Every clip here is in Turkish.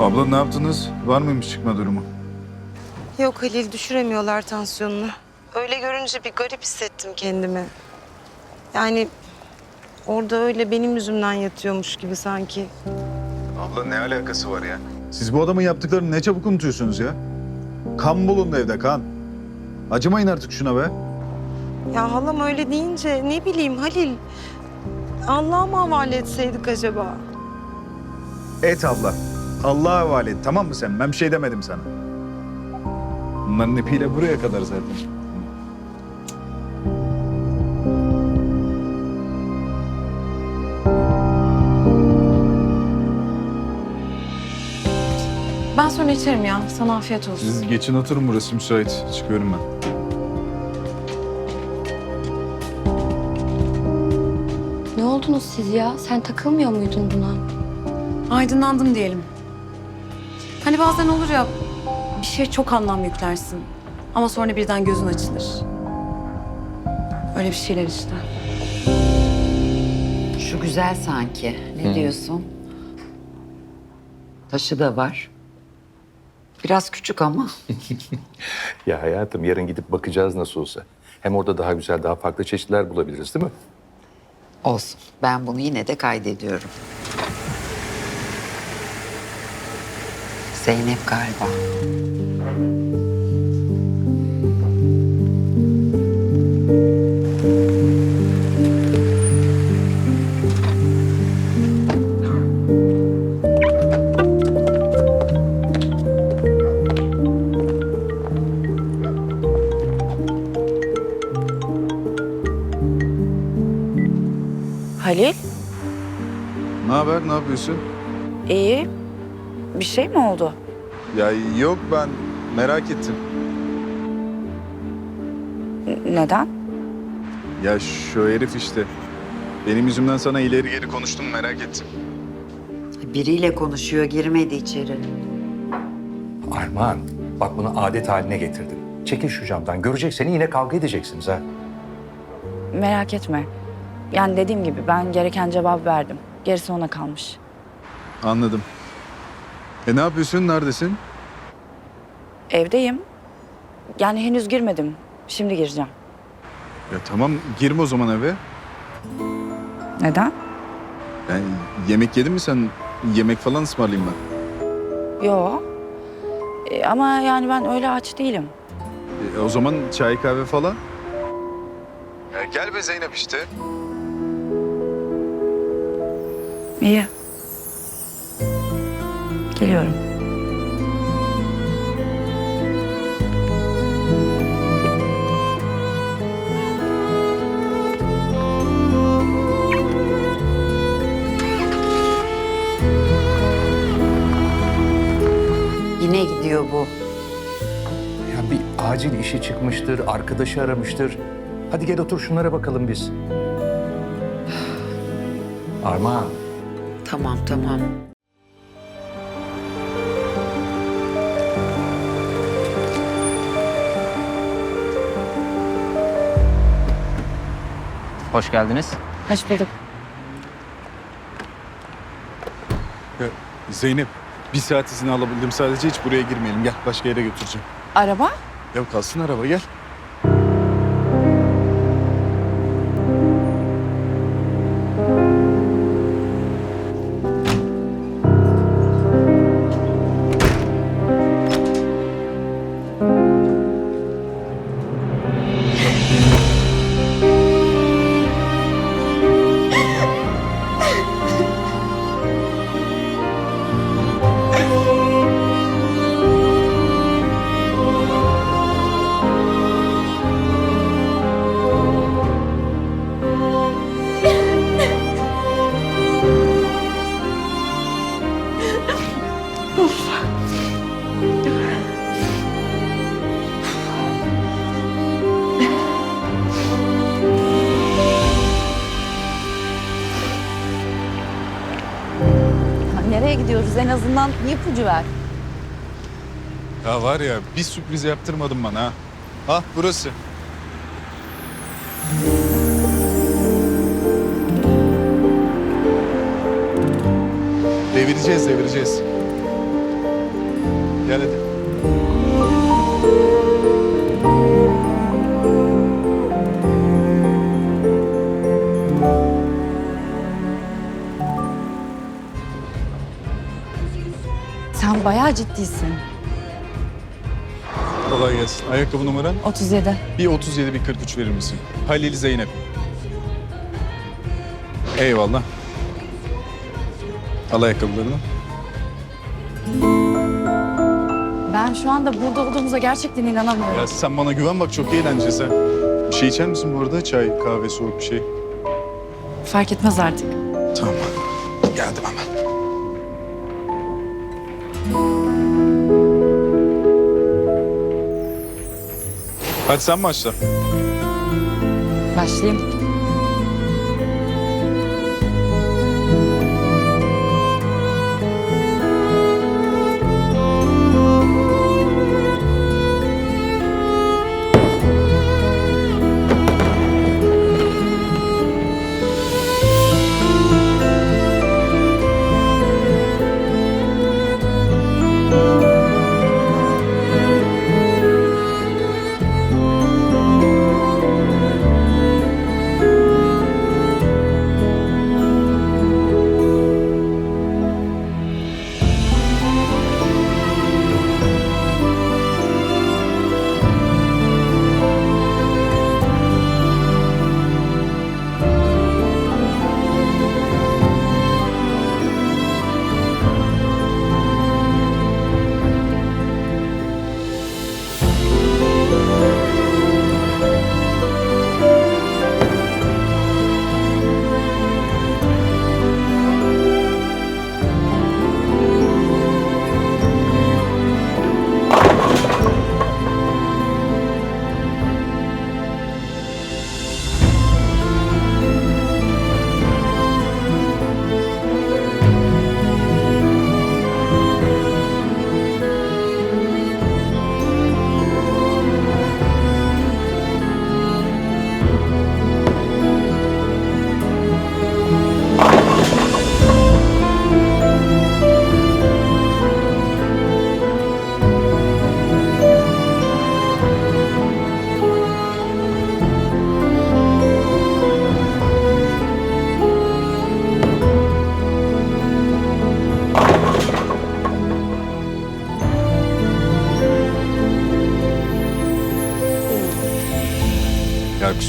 Abla ne yaptınız? Var mıymış çıkma durumu? Yok Halil düşüremiyorlar tansiyonunu. Öyle görünce bir garip hissettim kendimi. Yani orada öyle benim yüzümden yatıyormuş gibi sanki. Abla ne alakası var ya? Siz bu adamın yaptıklarını ne çabuk unutuyorsunuz ya? Kan bulundu evde kan. Acımayın artık şuna be. Ya halam öyle deyince ne bileyim Halil. Allah'a mı havale etseydik acaba? Et abla. Allah'a havale et tamam mı sen? Ben bir şey demedim sana. Bunların ipiyle buraya kadar zaten. Ben sonra içerim ya. Sana afiyet olsun. Siz geçin oturun burası müsait. Çıkıyorum ben. Ne oldunuz siz ya? Sen takılmıyor muydun buna? Aydınlandım diyelim. Hani bazen olur ya bir şey çok anlam yüklersin. Ama sonra birden gözün açılır. Öyle bir şeyler işte. Şu güzel sanki. Ne diyorsun? Taşı da var. Biraz küçük ama. Ya hayatım yarın gidip bakacağız nasıl olsa. Hem orada daha güzel, daha farklı çeşitler bulabiliriz değil mi? Olsun. Ben bunu yine de kaydediyorum. Zeynep galiba. Halil, Ne haber? Ne yapıyorsun? iyi. Bir şey mi oldu? Ya yok ben merak ettim. N- neden? Ya şu herif işte. Benim yüzümden sana ileri geri konuştum merak ettim. Biriyle konuşuyor, girmedi içeri. Armağan, bak bunu adet haline getirdim. Çekil şu camdan. Görecek seni yine kavga edeceksiniz ha. Merak etme. Yani dediğim gibi ben gereken cevabı verdim. Gerisi ona kalmış. Anladım. E ne yapıyorsun? Neredesin? Evdeyim. Yani henüz girmedim. Şimdi gireceğim. Ya tamam girme o zaman eve. Neden? Yani yemek yedin mi sen? Yemek falan ısmarlayayım ben. Yo. E, ama yani ben öyle aç değilim. E, o zaman çay kahve falan. Ya gel be Zeynep işte. İyi. Geliyorum. Yine gidiyor bu. Ya bir acil işi çıkmıştır, arkadaşı aramıştır. Hadi gel otur şunlara bakalım biz. Armağan, Tamam, tamam. Hoş geldiniz. Hoş bulduk. Ya, Zeynep bir saat izin alabildim sadece hiç buraya girmeyelim. Gel başka yere götüreceğim. Araba? Ya kalsın araba gel. Nereye gidiyoruz? En azından ipucu ver. Ya var ya bir sürpriz yaptırmadın bana ha. Ah burası. Devireceğiz devireceğiz. Gel hadi. Sen bayağı ciddisin. Kolay gelsin. Ayakkabı numaran? 37. Bir 37 bir 43 verir misin? Halil Zeynep. Eyvallah. Al ayakkabılarını. Ben şu anda burada olduğumuza gerçekten inanamıyorum. Ya sen bana güven bak çok eğlenceli sen. Bir şey içer misin bu arada? Çay, kahve, soğuk bir şey. Fark etmez artık. Tamam. Geldim hemen. Hadi sen başla. Başlayayım. Ya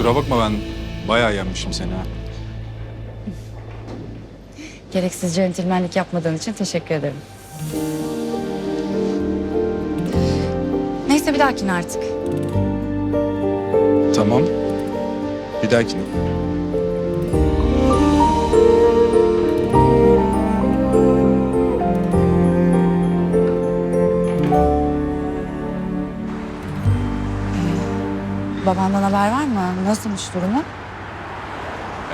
kusura bakma ben bayağı yenmişim seni ha. Gereksiz centilmenlik yapmadığın için teşekkür ederim. Neyse bir dahakine artık. Tamam. Bir dahakine. Babandan haber var mı? Nasılmış durumu?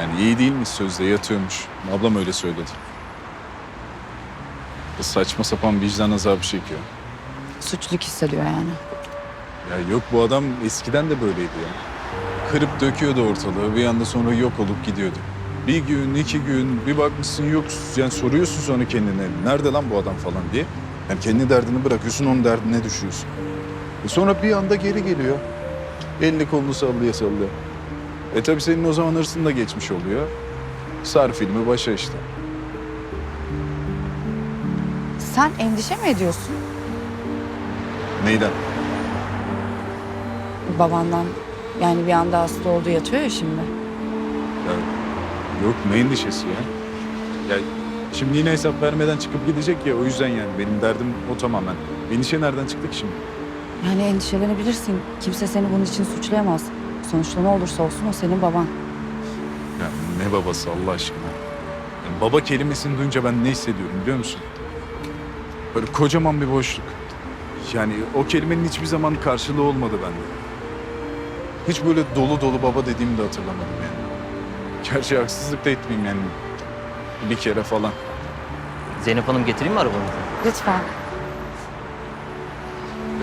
Yani iyi değilmiş sözde yatıyormuş. Ablam öyle söyledi. Kız saçma sapan vicdan azabı çekiyor. Suçluluk hissediyor yani. Ya yok bu adam eskiden de böyleydi ya. Kırıp döküyordu ortalığı bir anda sonra yok olup gidiyordu. Bir gün, iki gün bir bakmışsın yok. Yani soruyorsun sonra kendine nerede lan bu adam falan diye. Yani kendi derdini bırakıyorsun onun derdine düşüyorsun. E sonra bir anda geri geliyor. Elini kolunu sallaya sallaya. E tabii senin o zaman hırsın da geçmiş oluyor. Sar filmi başa işte. Sen endişe mi ediyorsun Neyden? babandan? Yani bir anda hasta oldu yatıyor ya şimdi. Ya, yok ne endişesi ya? Ya şimdi yine hesap vermeden çıkıp gidecek ya o yüzden yani benim derdim o tamamen. Endişe nereden çıktı ki şimdi? Yani endişelenebilirsin. Kimse seni bunun için suçlayamaz. Sonuçta ne olursa olsun o senin baban. Ya ne babası Allah aşkına? Yani baba kelimesini duyunca ben ne hissediyorum biliyor musun? Böyle kocaman bir boşluk. Yani o kelimenin hiçbir zaman karşılığı olmadı bende. Hiç böyle dolu dolu baba dediğimi de hatırlamadım yani. Gerçi haksızlık da etmeyeyim yani. Bir kere falan. Zeynep Hanım getireyim mi arabanızı? Lütfen.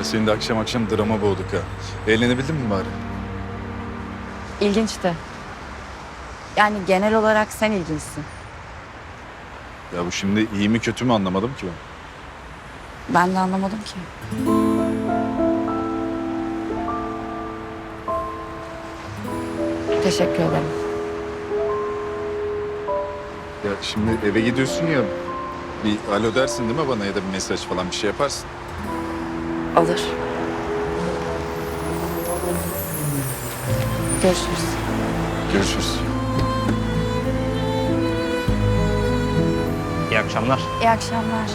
Ya seni de akşam akşam drama boğduk ha. Eğlenebildin mi bari? İlginçti. Yani genel olarak sen ilginçsin. Ya bu şimdi iyi mi kötü mü anlamadım ki ben. Ben de anlamadım ki. Teşekkür ederim. Ya şimdi eve gidiyorsun ya bir alo dersin değil mi bana ya da bir mesaj falan bir şey yaparsın. Olur. Görüşürüz. Görüşürüz. İyi akşamlar. İyi akşamlar.